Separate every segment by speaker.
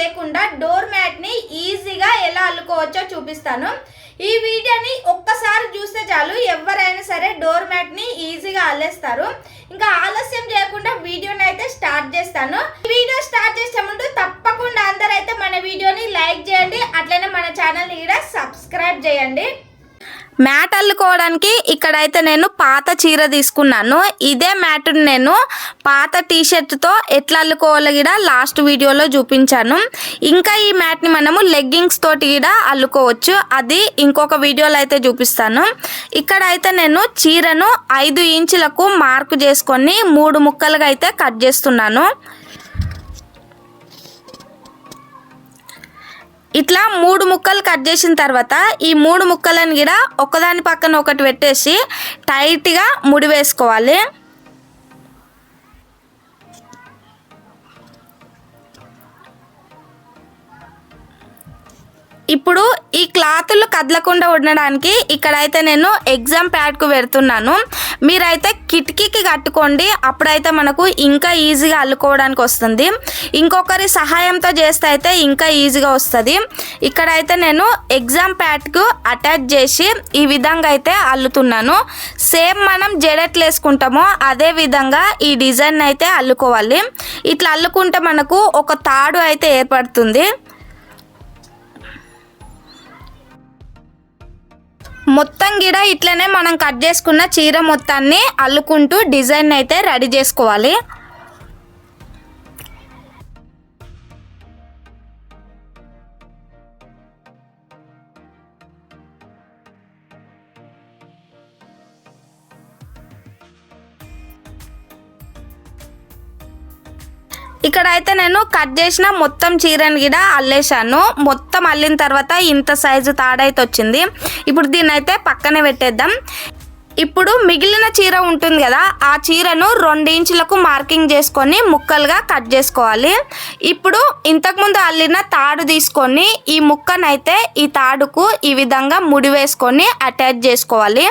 Speaker 1: లేకుండా door matinee ఈజీగా ఎలా అల్లుకోవచ్చో చూపిస్తాను. ఈ వీడియోని ఒక్కసారి చూస్తే చాలు ఎవరైనా సరే డోర్ మ్యాట్ని ఈజీగా అల్లేస్తారు. ఇంకా ఆలస్యం చేయకుండా వీడియోని అయితే స్టార్ట్ చేస్తాను. వీడియో స్టార్ట్ చేసే ముందు తప్పకుండా అందరైతే మన వీడియోని లైక్ చేయండి. అట్లనే మన ఛానల్ని కూడా సబ్స్క్రైబ్ చేయండి. మ్యాట్ అల్లుకోవడానికి ఇక్కడైతే నేను పాత చీర తీసుకున్నాను. ఇదే మ్యాట్ని నేను పాత టీ షర్ట్తో ఎట్లా అల్లుకోవాలో కూడా లాస్ట్ వీడియోలో చూపించాను. ఇంకా ఈ మ్యాట్ని మనము లెగ్గింగ్స్ తోటి కూడా అల్లుకోవచ్చు. అది ఇంకొక వీడియోలో అయితే చూపిస్తాను. ఇక్కడైతే నేను చీరను ఐదు ఇంచులకు మార్కు చేసుకొని మూడు ముక్కలుగా అయితే కట్ చేస్తున్నాను. ఇట్లా మూడు ముక్కలు కట్ చేసిన తర్వాత ఈ మూడు ముక్కలను కూడా ఒకదాని పక్కన ఒకటి పెట్టేసి టైట్గా ముడి వేసుకోవాలి. ఇప్పుడు ఈ క్లాతులు కదలకుండా ఉండడానికి ఇక్కడైతే నేను ఎగ్జామ్ ప్యాడ్కు పెడుతున్నాను మీరైతే కిటికీకి కట్టుకోండి. అప్పుడైతే మనకు ఇంకా ఈజీగా అల్లుకోవడానికి వస్తుంది. ఇంకొకరి సహాయంతో చేస్తే అయితే ఇంకా ఈజీగా వస్తుంది. ఇక్కడైతే నేను ఎగ్జామ్ ప్యాడ్కు అటాచ్ చేసి ఈ విధంగా అయితే అల్లుతున్నాను. సేమ్ మనం జడెట్లు వేసుకుంటామో అదే విధంగా ఈ డిజైన్ అయితే అల్లుకోవాలి. ఇట్లా అల్లుకుంటే మనకు ఒక తాడు అయితే ఏర్పడుతుంది. మొత్తం గిడ ఇట్లనే మనం కట్ చేసుకున్న చీర మొత్తాన్ని అల్లుకుంటూ డిజైన్ అయితే రెడీ చేసుకోవాలి. ఇక్కడ అయితే నేను కట్ చేసిన మొత్తం చీరని కూడా అల్లేశాను. మొత్తం అల్లిన తర్వాత ఇంత సైజు తాడైతే వచ్చింది. ఇప్పుడు దీన్ని అయితే పక్కనే పెట్టేద్దాం. ఇప్పుడు మిగిలిన చీర ఉంటుంది కదా ఆ చీరను రెండు ఇంచులకు మార్కింగ్ చేసుకొని ముక్కలుగా కట్ చేసుకోవాలి. ఇప్పుడు ఇంతకుముందు అల్లిన తాడు తీసుకొని ఈ ముక్కనైతే ఈ తాడుకు ఈ విధంగా ముడి వేసుకొని అటాచ్ చేసుకోవాలి.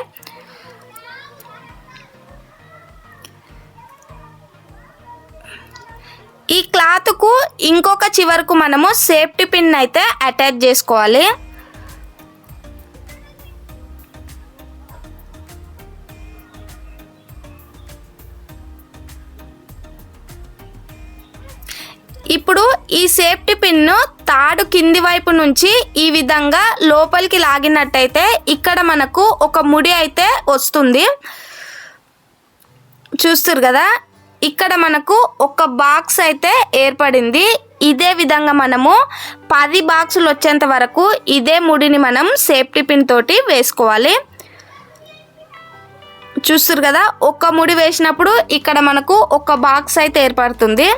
Speaker 1: క్లాత్కు ఇంకొక చివరకు మనము సేఫ్టీ పిన్ అయితే అటాచ్ చేసుకోవాలి. ఇప్పుడు ఈ సేఫ్టీ పిన్ను తాడు కింది వైపు నుంచి ఈ విధంగా లోపలికి లాగినట్టయితే ఇక్కడ మనకు ఒక ముడి అయితే వస్తుంది. చూస్తారు కదా? ఇక్కడ మనకు ఒక బాక్స్ అయితే ఏర్పడింది. ఇదే విధంగా మనము పది బాక్సులు వచ్చేంత వరకు ఇదే ముడిని మనం సేఫ్టీ పిన్ తోటి వేసుకోవాలి. చూస్తారు కదా? ఒక్క ముడి వేసినప్పుడు ఇక్కడ మనకు ఒక బాక్స్ అయితే ఏర్పడుతుంది.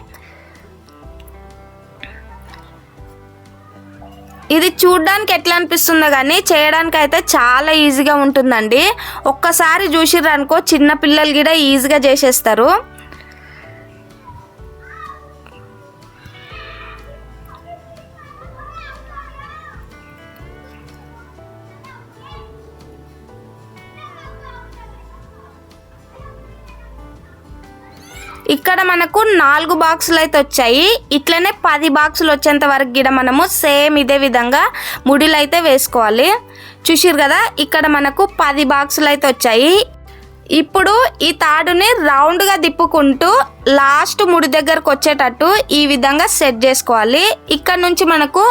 Speaker 1: ఇది చూడడానికి ఎట్లా అనిపిస్తుందో కానీ చేయడానికి అయితే చాలా ఈజీగా ఉంటుందండి. ఒక్కసారి చూసిర్రు అనుకో చిన్న పిల్లలు కూడా ఈజీగా చేసేస్తారు. ఇక్కడ మనకు నాలుగు బాక్సులు అయితే వచ్చాయి. ఇట్లనే పది బాక్సులు వచ్చేంత వరకు కూడా మనము సేమ్ ఇదే విధంగా ముడిలు అయితే వేసుకోవాలి. చూసిరు కదా ఇక్కడ మనకు పది బాక్సులు అయితే వచ్చాయి. ఇప్పుడు ఈ తాడుని రౌండ్గా తిప్పుకుంటూ లాస్ట్ ముడి దగ్గరకు వచ్చేటట్టు ఈ విధంగా సెట్ చేసుకోవాలి. ఇక్కడ నుంచి మనకు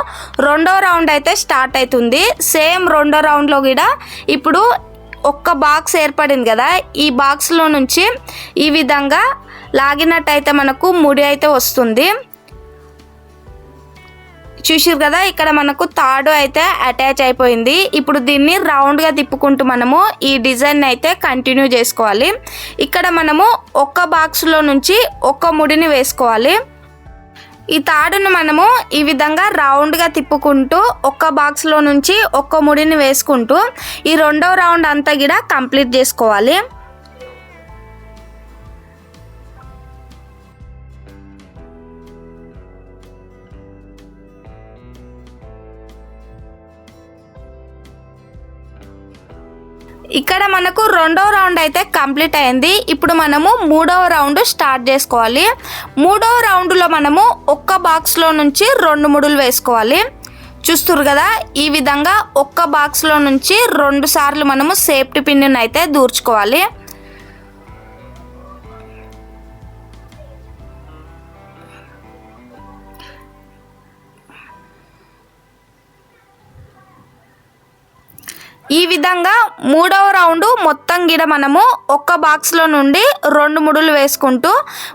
Speaker 1: రెండో రౌండ్ అయితే స్టార్ట్ అవుతుంది. సేమ్ రెండో రౌండ్లో కూడా ఇప్పుడు ఒక్క బాక్స్ ఏర్పడింది కదా ఈ బాక్స్లో నుంచి ఈ విధంగా లాగినట్టయితే మనకు ముడి అయితే వస్తుంది. చూసారు కదా ఇక్కడ మనకు తాడు అయితే అటాచ్ అయిపోయింది. ఇప్పుడు దీన్ని రౌండ్గా తిప్పుకుంటూ మనము ఈ డిజైన్ అయితే కంటిన్యూ చేసుకోవాలి. ఇక్కడ మనము ఒక్క బాక్స్లో నుంచి ఒక్క ముడిని వేసుకోవాలి. ఈ తాడును మనము ఈ విధంగా రౌండ్గా తిప్పుకుంటూ ఒక్క బాక్స్లో నుంచి ఒక్క ముడిని వేసుకుంటూ ఈ రెండో రౌండ్ అంతా కూడా కంప్లీట్ చేసుకోవాలి. ఇక్కడ మనకు రెండో రౌండ్ అయితే కంప్లీట్ అయింది. ఇప్పుడు మనము మూడవ రౌండ్ స్టార్ట్ చేసుకోవాలి. మూడవ రౌండ్లో మనము ఒక్క బాక్స్లో నుంచి రెండు ముడులు వేసుకోవాలి. చూస్తురు కదా ఈ విధంగా ఒక్క బాక్స్లో నుంచి రెండు సార్లు మనము సేఫ్టీ పిన్ని అయితే దూర్చుకోవాలి. ఈ విధంగా మూడవ రౌండ్ మొత్తం గిడ మనము ఒక్క బాక్స్లో నుండి రెండు ముడులు వేసుకుంటూ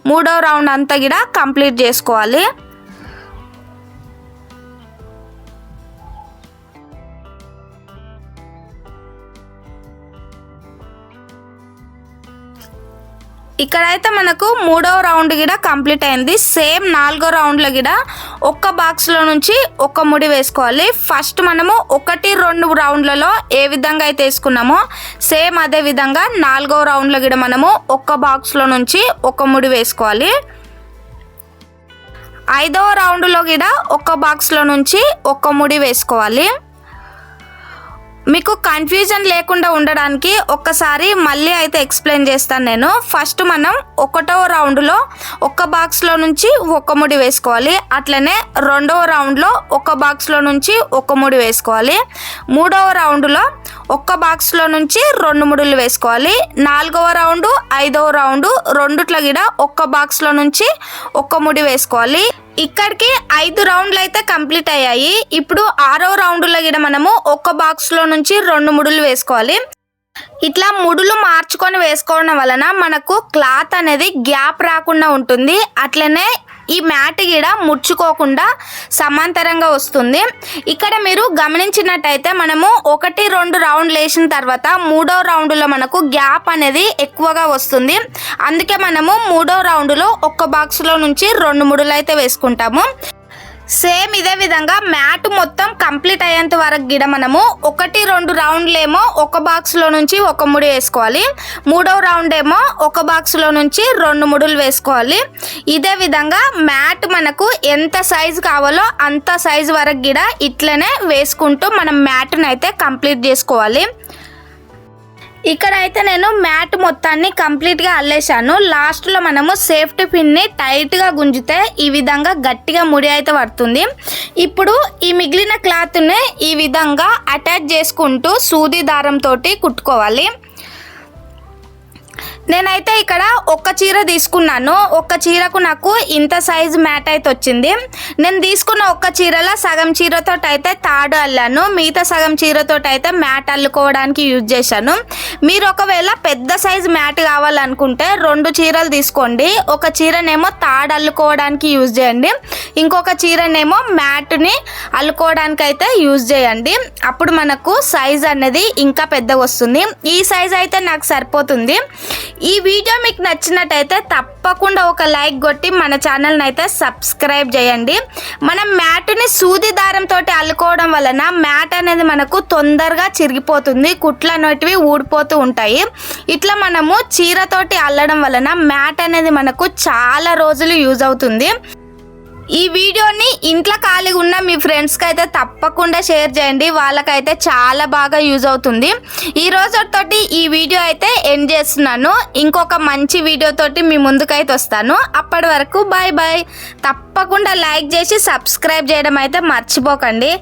Speaker 1: మూడవ రౌండ్ అంతా గిడ కంప్లీట్ చేసుకోవాలి. ఇక్కడైతే మనకు మూడవ రౌండ్ గిడ కంప్లీట్ అయింది. సేమ్ నాలుగో రౌండ్లో కూడా ఒక్క బాక్స్లో నుంచి ఒక్క ముడి వేసుకోవాలి. ఫస్ట్ మనము ఒకటి రెండు రౌండ్లలో ఏ విధంగా అయితే వేసుకున్నామో సేమ్ అదే విధంగా నాలుగో రౌండ్లో కూడా మనము ఒక్క బాక్స్లో నుంచి ఒక్క ముడి వేసుకోవాలి. ఐదవ రౌండ్లో కూడా ఒక్క బాక్స్లో నుంచి ఒక్క ముడి వేసుకోవాలి. మీకు కన్ఫ్యూజన్ లేకుండా ఉండడానికి ఒక్కసారి మళ్ళీ అయితే ఎక్స్ప్లెయిన్ చేస్తాను నేను. ఫస్ట్ మనం ఒకటవ రౌండ్లో ఒక బాక్స్లో నుంచి ఒక ముడి వేసుకోవాలి. అట్లనే రెండవ రౌండ్లో ఒక బాక్స్లో నుంచి ఒక ముడి వేసుకోవాలి. మూడవ రౌండ్లో ఒక్క బాక్స్లో నుంచి రెండు ముడులు వేసుకోవాలి. నాలుగవ రౌండ్ ఐదవ రౌండ్ రెండుట్ల గిడ ఒక్క బాక్స్లో నుంచి ఒక్క ముడి వేసుకోవాలి. ఇక్కడికి ఐదు రౌండ్లు అయితే కంప్లీట్ అయ్యాయి. ఇప్పుడు ఆరో రౌండ్లో గిడ మనము ఒక్క బాక్స్లో నుంచి రెండు ముడులు వేసుకోవాలి. ఇట్లా ముడులు మార్చుకొని వేసుకోవడం వలన మనకు క్లాత్ అనేది గ్యాప్ రాకుండా ఉంటుంది. అట్లనే ఈ మ్యాట్ గిడ ముడుచుకోకుండా సమాంతరంగా వస్తుంది. ఇక్కడ మీరు గమనించినట్టయితే మనము ఒకటి రెండు రౌండ్లు వేసిన తర్వాత మూడో రౌండ్లో మనకు గ్యాప్ అనేది ఎక్కువగా వస్తుంది. అందుకే మనము మూడో రౌండ్లో ఒక్క బాక్స్లో నుంచి రెండు ముడులు అయితే వేసుకుంటాము. సేమ్ ఇదే విధంగా మ్యాట్ మొత్తం కంప్లీట్ అయ్యేంత వరకు గిడ మనము ఒకటి రెండు రౌండ్లు ఏమో ఒక బాక్స్లో నుంచి ఒక ముడి వేసుకోవాలి. మూడవ రౌండ్ ఏమో ఒక బాక్స్లో నుంచి రెండు ముడులు వేసుకోవాలి. ఇదే విధంగా మ్యాట్ మనకు ఎంత సైజు కావాలో అంత సైజు వరకు గిడ ఇట్లనే వేసుకుంటూ మనం మ్యాట్ని అయితే కంప్లీట్ చేసుకోవాలి. ఇక్కడ అయితే నేను మ్యాట్ మొత్తాన్ని కంప్లీట్గా అల్లేశాను. లాస్ట్లో మనము సేఫ్టీ పిన్ని టైట్గా గుంజితే ఈ విధంగా గట్టిగా ముడి అయితే పడుతుంది. ఇప్పుడు ఈ మిగిలిన క్లాత్ని ఈ విధంగా అటాచ్ చేసుకుంటూ సూది దారంతో కుట్టుకోవాలి. నేనైతే ఇక్కడ ఒక్క చీర తీసుకున్నాను. ఒక్క చీరకు నాకు ఇంత సైజు మ్యాట్ అయితే వచ్చింది. నేను తీసుకున్న ఒక్క చీరలో సగం చీరతో అయితే తాడు అల్లాను. మిగతా సగం చీరతో అయితే మ్యాట్ అల్లుకోవడానికి యూజ్ చేశాను. మీరు ఒకవేళ పెద్ద సైజు మ్యాట్ కావాలనుకుంటే రెండు చీరలు తీసుకోండి. ఒక చీరనేమో తాడు అల్లుకోవడానికి యూజ్ చేయండి. ఇంకొక చీరనేమో మ్యాట్ని అల్లుకోవడానికి అయితే యూజ్ చేయండి. అప్పుడు మనకు సైజ్ అనేది ఇంకా పెద్దగా వస్తుంది. ఈ సైజ్ అయితే నాకు సరిపోతుంది. ఈ వీడియో మీకు నచ్చినట్టయితే తప్పకుండా ఒక లైక్ కొట్టి మన ఛానల్ని అయితే సబ్స్క్రైబ్ చేయండి. మనం మ్యాట్ని సూది దారంతో అల్లుకోవడం వలన మ్యాట్ అనేది మనకు తొందరగా చిరిగిపోతుంది కుట్లు అనేటివి ఊడిపోతూ ఉంటాయి. ఇట్లా మనము చీరతోటి అల్లడం వలన మ్యాట్ అనేది మనకు చాలా రోజులు యూజ్ అవుతుంది. ఈ వీడియోని ఇంట్లో ఖాళీగా ఉన్న మీ ఫ్రెండ్స్కి అయితే తప్పకుండా షేర్ చేయండి. వాళ్ళకైతే చాలా బాగా యూజ్ అవుతుంది. ఈ రోజుతోటి ఈ వీడియో అయితే ఎండ్ చేస్తున్నాను. ఇంకొక మంచి వీడియోతోటి మీ ముందుకైతే వస్తాను. అప్పటి వరకు బాయ్ బాయ్ తప్పకుండా లైక్ చేసి సబ్స్క్రైబ్ చేయడం అయితే మర్చిపోకండి.